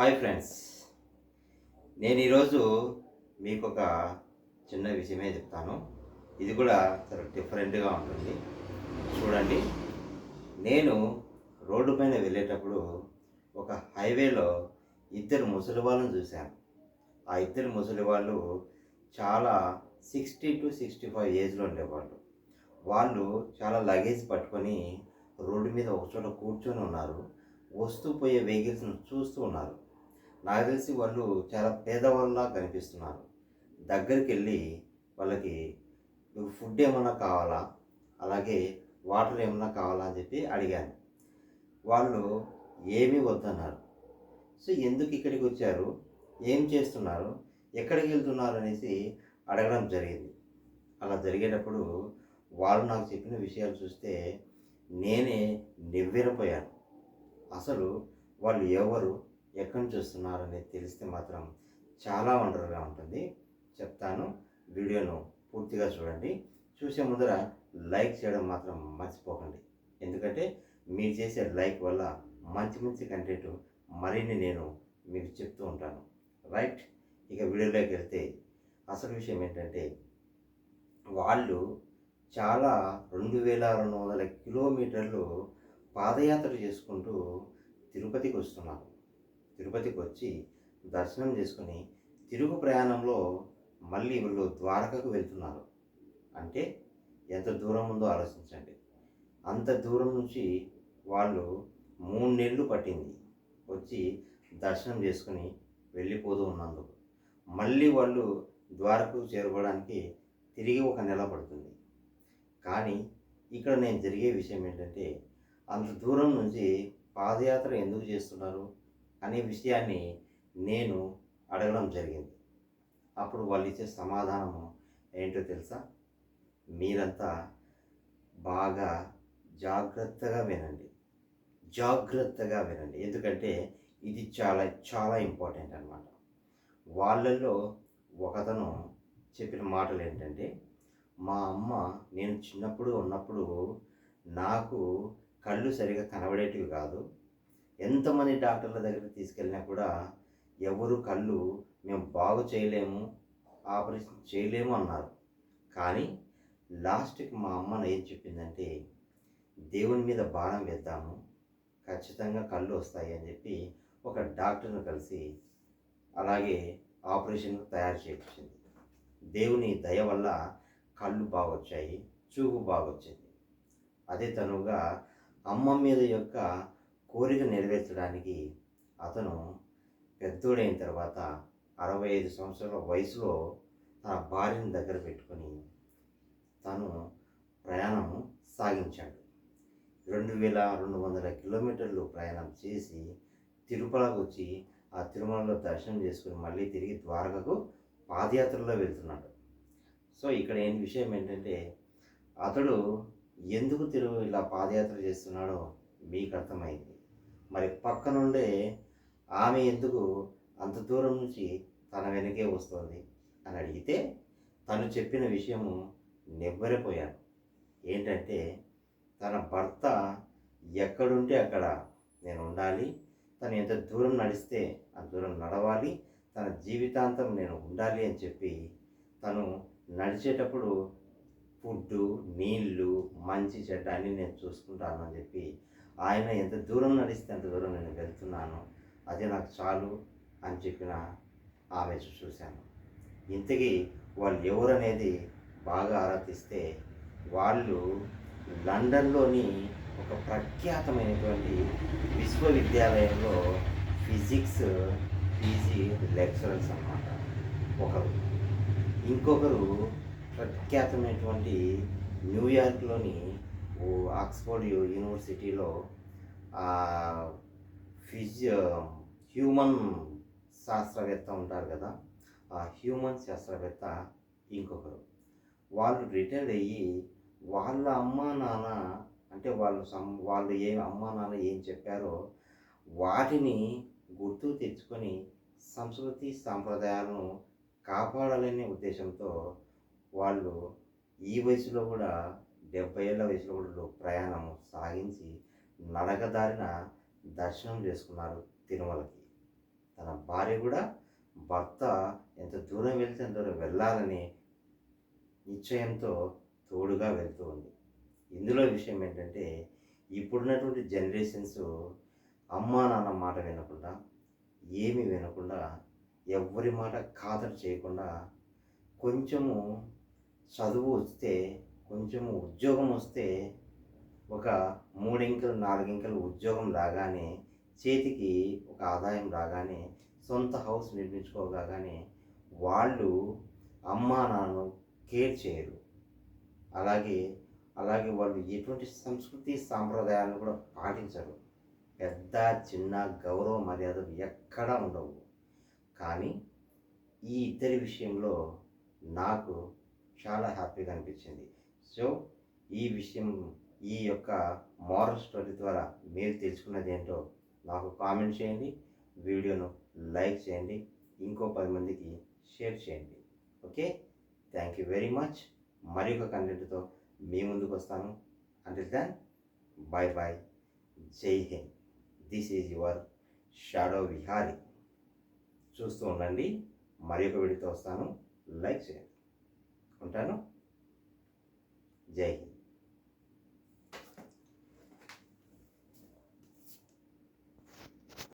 Hi friends. నేను ఈరోజు మీకు ఒక చిన్న విషయమే చెప్తాను. ఇది కూడా చాలా డిఫరెంట్గా ఉంటుంది. చూడండి. నేను రోడ్డు పైన వెళ్ళేటప్పుడు ఒక హైవేలో ఇద్దరు ముసలి వాళ్ళని చూశాను. ఆ ఇద్దరు ముసలి వాళ్ళు చాలా సిక్స్టీ టు సిక్స్టీ ఫైవ్ ఏజ్లో ఉండేవాళ్ళు. వాళ్ళు చాలా లగేజ్ పట్టుకొని రోడ్డు మీద ఒక చోట కూర్చొని ఉన్నారు. వస్తూ పోయే వెహికల్స్ని చూస్తూ ఉన్నారు. నాకు తెలిసి వాళ్ళు చాలా పేదవాళ్ళలా కనిపిస్తున్నారు. దగ్గరికి వెళ్ళి వాళ్ళకి ఫుడ్ ఏమన్నా కావాలా? అలాగే వాటర్ ఏమన్నా కావాలా అని చెప్పి అడిగాను. వాళ్ళు ఏమీ వద్దన్నారు. సో ఎందుకు ఇక్కడికి వచ్చారు? ఏం చేస్తున్నారు? ఎక్కడికి వెళ్తున్నారు అనేసి అడగడం జరిగింది. అలా జరిగేటప్పుడు వాళ్ళు నాకు చెప్పిన విషయాలు చూస్తే నేనే నివ్వెరపోయాను. అసలు వాళ్ళు ఎవరు? ఎక్కడి నుంచి వస్తున్నారు అనేది తెలిస్తే మాత్రం చాలా వండర్గా ఉంటుంది. చెప్తాను. వీడియోను పూర్తిగా చూడండి. చూసే ముందర లైక్ చేయడం మాత్రం మర్చిపోకండి. ఎందుకంటే మీరు చేసే లైక్ వల్ల మంచి మంచి కంటెంట్ మరిన్ని నేను మీకు చెప్తూ ఉంటాను. రైట్? ఇక వీడియోలోకి వెళ్తే అసలు విషయం ఏంటంటే వాళ్ళు చాలా రెండు వేల రెండు వందల కిలోమీటర్లు పాదయాత్ర చేసుకుంటూ తిరుపతికి వస్తున్నారు. తిరుపతికి వచ్చి దర్శనం చేసుకుని తిరుగు ప్రయాణంలో మళ్ళీ వీళ్ళు ద్వారకకు వెళ్తున్నారు. అంటే ఎంత దూరం ఉందో ఆలోచించండి. అంత దూరం నుంచి వాళ్ళు మూడు నెలలు పట్టింది వచ్చి దర్శనం చేసుకుని వెళ్ళిపోతూ ఉన్నందుకు. మళ్ళీ వాళ్ళు ద్వారకు చేరుకోవడానికి తిరిగి ఒక నెల పడుతుంది. కానీ ఇక్కడ నేను జరిగే విషయం ఏంటంటే అంత దూరం నుంచి పాదయాత్ర ఎందుకు చేస్తున్నారు? అనే విషయాన్ని నేను అడగడం జరిగింది. అప్పుడు వాళ్ళు ఇచ్చే సమాధానము ఏంటో తెలుసా? మీరంతా బాగా జాగ్రత్తగా వినండి. జాగ్రత్తగా వినండి. ఎందుకంటే ఇది చాలా చాలా ఇంపార్టెంట్ అనమాట వాళ్ళల్లో ఒకతను చెప్పిన మాటలు ఏంటంటే మా అమ్మ నేను చిన్నప్పుడు ఉన్నప్పుడు నాకు కళ్ళు సరిగా కనబడేటివి కాదు. ఎంతమంది డాక్టర్ల దగ్గరికి తీసుకెళ్ళినా కూడా ఎవరు కళ్ళు మేము బాగు చేయలేము ఆపరేషన్ చేయలేము అన్నారు. కానీ లాస్ట్కి మా అమ్మ ఏం చెప్పిందంటే దేవుని మీద భారం వేద్దాము ఖచ్చితంగా కళ్ళు వస్తాయి అని చెప్పి ఒక డాక్టర్ను కలిసి అలాగే ఆపరేషన్ తయారు చేయించింది దేవుని దయ వల్ల కళ్ళు బాగొచ్చాయి చూపు బాగొచ్చింది. అదే తనుగా అమ్మ మీద యొక్క కోరిక నెరవేర్చడానికి అతను పెద్దోడైన తర్వాత అరవై ఐదు సంవత్సరాల వయసులో తన భార్యను దగ్గర పెట్టుకొని తను ప్రయాణము సాగించాడు. రెండు వేల రెండు వందల కిలోమీటర్లు ప్రయాణం చేసి తిరుపతికి వచ్చి ఆ తిరుమలలో దర్శనం చేసుకుని మళ్ళీ తిరిగి ద్వారకకు పాదయాత్రలో వెళ్తున్నాడు. సో ఇక్కడ ఏం విషయం ఏంటంటే అతడు ఎందుకు తిరుగు ఇలా పాదయాత్ర చేస్తున్నాడో మీకు అర్థమైంది. మరి పక్క నుండే ఆమె ఎందుకు అంత దూరం నుంచి తన వెనకే వస్తుంది అని అడిగితే తను చెప్పిన విషయము నివ్వరిపోయాను. ఏంటంటే తన భర్త ఎక్కడుంటే అక్కడ నేను ఉండాలి తను ఎంత దూరం నడిస్తే అంత దూరం నడవాలి తన జీవితాంతం నేను ఉండాలి అని చెప్పి తను నడిచేటప్పుడు ఫుడ్డు నీళ్ళు మంచి చెడ్డ అన్నీ నేను చూసుకుంటాను అని చెప్పి ఆయన ఎంత దూరం నడిస్తే అంత దూరం నేను వెళ్తున్నాను. అదే నాకు చాలు అని చెప్పిన ఆమె చూశాను. ఇంతకీ వాళ్ళు ఎవరనేది బాగా ఆరాధిస్తే వాళ్ళు లండన్లోని ఒక ప్రఖ్యాతమైనటువంటి విశ్వవిద్యాలయంలో ఫిజిక్స్ పీజీ లెక్చరర్స్ అన్నమాట. ఒకరు. ఇంకొకరు ప్రఖ్యాతమైనటువంటి న్యూయార్క్లోని ఆక్స్ఫర్డ్ యూనివర్సిటీలో ఫిజియో హ్యూమన్ శాస్త్రవేత్త ఉంటారు కదా ఆ హ్యూమన్ శాస్త్రవేత్త ఇంకొకరు. వాళ్ళు రిటైర్డ్ అయ్యి వాళ్ళ అమ్మా నాన్న అంటే వాళ్ళు సం వాళ్ళు ఏం అమ్మా నాన్న ఏం చెప్పారో వాటిని గుర్తు తెచ్చుకొని సంస్కృతి సాంప్రదాయాలను కాపాడాలనే ఉద్దేశంతో వాళ్ళు ఈ వయసులో కూడా డెబ్బై ఏళ్ళ వయసులో కూడా ప్రయాణం సాగించి నడకదారిన దర్శనం చేసుకున్నారు తిరుమలకి. తన భార్య కూడా భర్త ఎంత దూరం వెళ్తే ఎంత దూరం వెళ్ళాలని నిశ్చయంతో తోడుగా వెళ్తూ ఉంది. ఇందులో విషయం ఏంటంటే ఇప్పుడున్నటువంటి జనరేషన్స్ అమ్మా నాన్న మాట వినకుండా ఏమి వినకుండా ఎవరి మాట ఖాతరు చేయకుండా కొంచెము చదువు వస్తే కొంచెం ఉద్యోగం వస్తే ఒక మూడింకలు నాలుగింకలు ఉద్యోగం రాగానే చేతికి ఒక ఆదాయం రాగానే సొంత హౌస్ నిర్మించుకోగానే వాళ్ళు అమ్మా నాన్న కేర్ చేయరు. అలాగే అలాగే వాళ్ళు ఎటువంటి సంస్కృతి సాంప్రదాయాలను కూడా పాటించరు. పెద్ద చిన్న గౌరవ మర్యాదలు ఎక్కడా ఉండవు. కానీ ఈ ఇద్దరి విషయంలో నాకు చాలా హ్యాపీగా అనిపించింది. సో ఈ విషయం ఈ యొక్క మోరల్ స్టోరీ ద్వారా మీరు తెలుసుకున్నది ఏంటో నాకు కామెంట్ చేయండి. వీడియోను లైక్ చేయండి. ఇంకో పది మందికి షేర్ చేయండి. Okay thank you very much మరి ఒక కంటెంట్తో మీ ముందుకు వస్తాను. అంటే దాన్ bye bye Jai Hind. This is your shadow Vihari చూస్తూ ఉండండి. మరి ఒక వీడియోతో వస్తాను. లైక్ చేయండి. ఉంటాను? జై హింద్